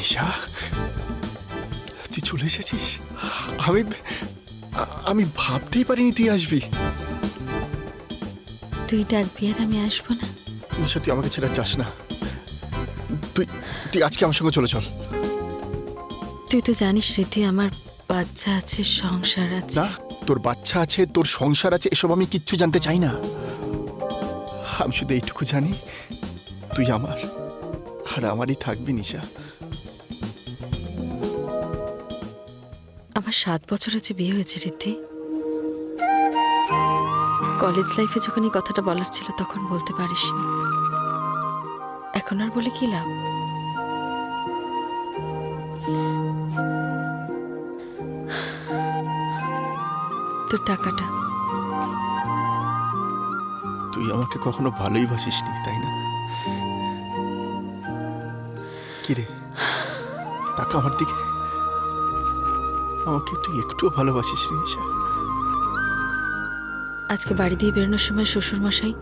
নিশা তুই চলে এসেছিস? আমি আমি ভাবতেই পারিনি তুই আসবি। তুই ডাকবি আর আমি আসব না। নিশা তুই আমাকে ছেড়ে যাস না। তুই তুই আজকে আমার সঙ্গে চলে চল। তুই তো জানিস রীতি আমার বাচ্চা আছে সংসার আছে। না তোর বাচ্চা আছে তোর সংসার আছে এসব আমি কিচ্ছু জানতে চাই না। আমি শুধু এইটুকু জানি তুই আমার আর আমারই থাকবি নিশা। আমার সাত বছর হচ্ছে বিয়ে হয়েছে রিদ্ধি কলেজ লাইফে যখন এই কথাটা বলার ছিল, তখন বলতে পারিসনি। এখন আর বলে কি লাভ? তোর টাকাটা। তুই আমাকে কখনো ভালোই বাসিসনি, তাই না? কিরে তাকা আমার দিকে আমাকে তুই একটুও ভালোবাসিস নিশা। আজকে বাড়ি দিয়ে বেরোনোর সময় শ্বশুর মশাই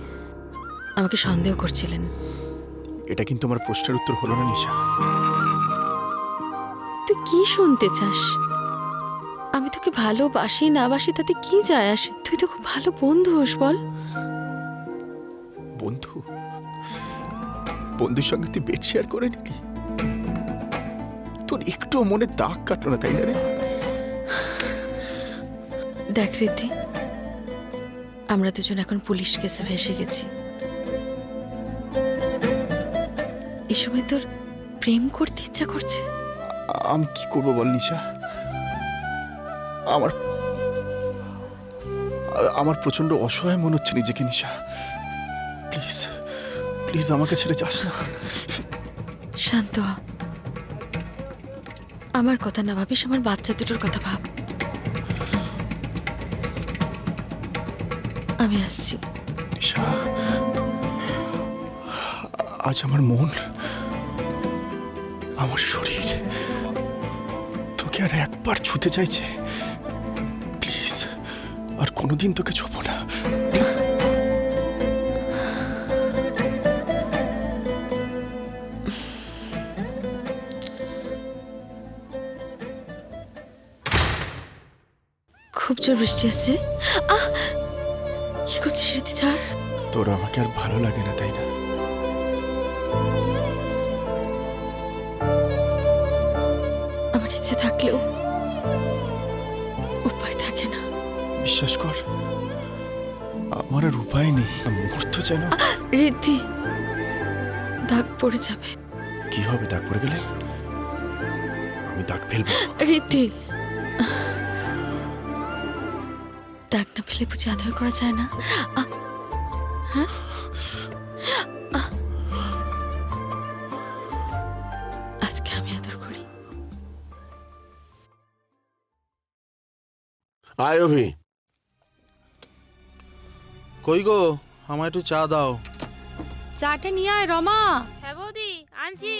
আমাকে সন্দেহ করছিলেন। এটা কিন্তু আমার প্রশ্নের উত্তর হলো না নিশা। তুই কি শুনতে চাস? আমি তোকে ভালোবাসি না বাসি তাতে কি যায় আসে? তুই তো খুব ভালো বন্ধু হোস বল। বন্ধু? বন্ধুর সঙ্গে তুই বেড শেয়ার করে নিলি তোর একটুও মনে দাগ কাটলো না তাই না রে? দেখ রিদ্ধি আমরা দুজন এখন পুলিশ কেসে ভেসে গেছি। এই সময় তোর প্রেম করতে ইচ্ছা করছে? আমি কি করব বল নিশা? আমার আমার প্রচণ্ড অসহায় মনে হচ্ছে নিজেকে নিশা। প্লিজ প্লিজ আমাকে ছেড়ে যাস না। শান্ত আমার কথা না ভাবিস আমার বাচ্চা দুটোর কথা ভাব। আমি আসছি। নিশা আজ আমার মন আমার শরীর তোকে আর একবার ছুতে চাইছে। প্লিজ আর কোনোদিন তোকে ছোবো না। খুব জোর বৃষ্টি আসছে। আহ করছিস ছাড় তোর আমাকে আর ভালো লাগে না তাই না? আমার ইচ্ছে থাকলেও উপায় থাকে না। বিশ্বাস কর আমার আর উপায় নেই। মুহূর্ত যেন। রিদ্ধি দাগ পড়ে যাবে। কি হবে দাগ পড়ে গেলে? আমি দাগ ফেলব। রিদ্ধি দাগ না ফেলে বুঝে আদর করা যায় না। হ্যাঁ? আজকে আমি আদর করি। আয় অভি। কই গো? আমায় একটু চা দাও। চাটা নিয়ে আয় রমা। হ্যাঁ বৌদি আনছি।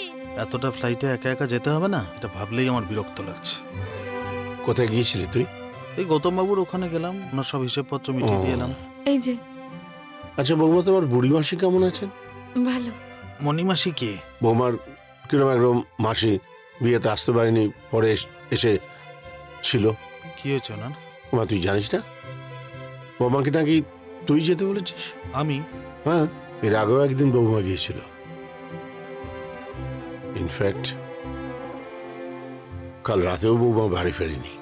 এতটা ফ্লাইটে একা একা যেতে হবে না? এটা ভাবলেই আমার বিরক্ত লাগছে। কোথায় গিয়েছিলি তুই? এই গৌতম বাবুর ওখানে গেলাম ওনার সব হিসেবপত্র মিটিয়ে। দিয়ে এলাম। এই যে। আচ্ছা বৌমা তোমার বুড়ি মাসি কেমন আছেন? ভালো। মণিমাসি কে? বৌমার কিরম একরম মাসি বিয়েতে আসতে পারেনি পরে এস- এসে ছিল। কি হয়েছে ওনার? মা তুই জানিস না? বৌমাকে নাকি তুই যেতে বলেছিস? আমি? হ্যাঁ এর আগেও একদিন বৌমা গিয়েছিল। ইনফ্যাক্ট কাল রাতেও বৌমা বাড়ি ফেরেনি।